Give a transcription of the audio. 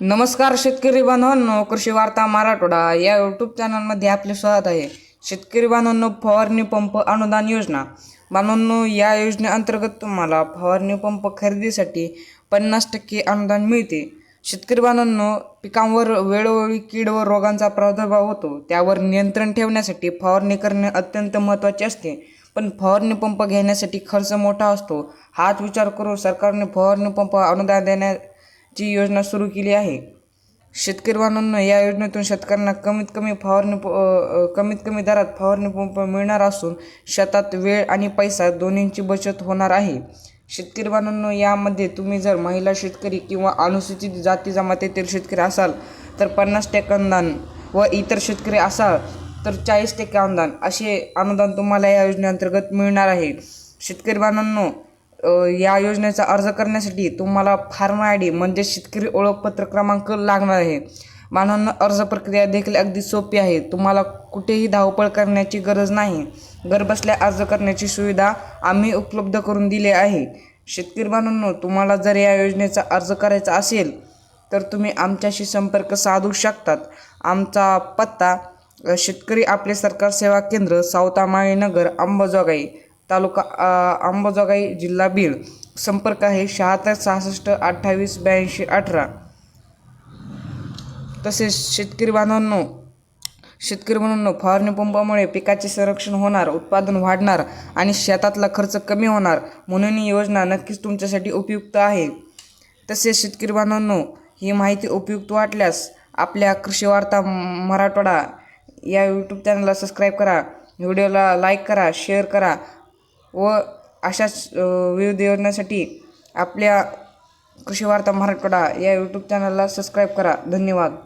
नमस्कार शेतकरी बांधवांनो कृषी वार्ता मराठवाडा या यूट्यूब चॅनलमध्ये आपले स्वागत आहे. शेतकरी बांधवांनो फवारणी पंप अनुदान योजना. बांधवांनो या योजनेअंतर्गत तुम्हाला फवारणी पंप खरेदीसाठी पन्नास टक्के अनुदान मिळते. शेतकरी बांधवांनो पिकांवर वेळोवेळी कीड व रोगांचा प्रादुर्भाव होतो. त्यावर नियंत्रण ठेवण्यासाठी फवारणी करणे अत्यंत महत्त्वाचे असते. पण फवारणी पंप घेण्यासाठी खर्च मोठा असतो. हाच विचार करून सरकारने फवारणी पंप अनुदान देण्या ची योजना सुरू केली आहे. शेतकरी बांधवांनो या योजनेतून शेतकऱ्यांना कमीत कमी फवारणी प- कमीत कमी दरात फवारणी पंप मिळणार असून शेतात वेळ आणि पैसा दोन्हींची बचत होणार आहे. शेतकरी बांधवांनो यामध्ये तुम्ही जर महिला शेतकरी किंवा अनुसूचित जाती जमातीतील शेतकरी असाल तर पन्नास टक्के अनुदान व इतर शेतकरी असाल तर चाळीस टक्के अनुदान असे अनुदान तुम्हाला या योजनेअंतर्गत मिळणार आहे. शेतकरी बांधवांनो या योजनेचा अर्ज करण्यासाठी तुम्हाला फार्म आय डी म्हणजे शेतकरी ओळखपत्र क्रमांक लागणार आहे. बांधवांना अर्ज प्रक्रिया देखील अगदी सोपी आहे. तुम्हाला कुठेही धावपळ करण्याची गरज नाही. घरबसल्या अर्ज करण्याची सुविधा आम्ही उपलब्ध करून दिली आहे. शेतकरी बांधवांनो तुम्हाला जर या योजनेचा अर्ज करायचा असेल तर तुम्ही आमच्याशी संपर्क साधू शकतात. आमचा पत्ता शेतकरी आपले सरकार सेवा केंद्र सावतामाळी नगर अंबाजोगाई. तालुका अंबाजोगाई जिल्हा बीड. संपर्क आहे शहात्तर सहासष्ट अठ्ठावीस ब्याऐंशी अठरा. तसेच शेतकरी बांधवांनो शेतकरी बांधवांनो फवारणी पंपामुळे पिकाचे संरक्षण होणार उत्पादन वाढणार आणि शेतातला खर्च कमी होणार म्हणून ही योजना नक्कीच तुमच्यासाठी उपयुक्त आहे. तसेच शेतकरी बांधवांनो ही माहिती उपयुक्त वाटल्यास आपल्या कृषी वार्ता मराठवाडा या यूट्यूब चॅनलला सबस्क्राईब करा. व्हिडिओला लाईक करा शेअर करा व अशाच विविध योजनासाठी आपल्या कृषी वार्ता मराठवाडा या यूट्यूब चॅनलला सबस्क्राईब करा. धन्यवाद.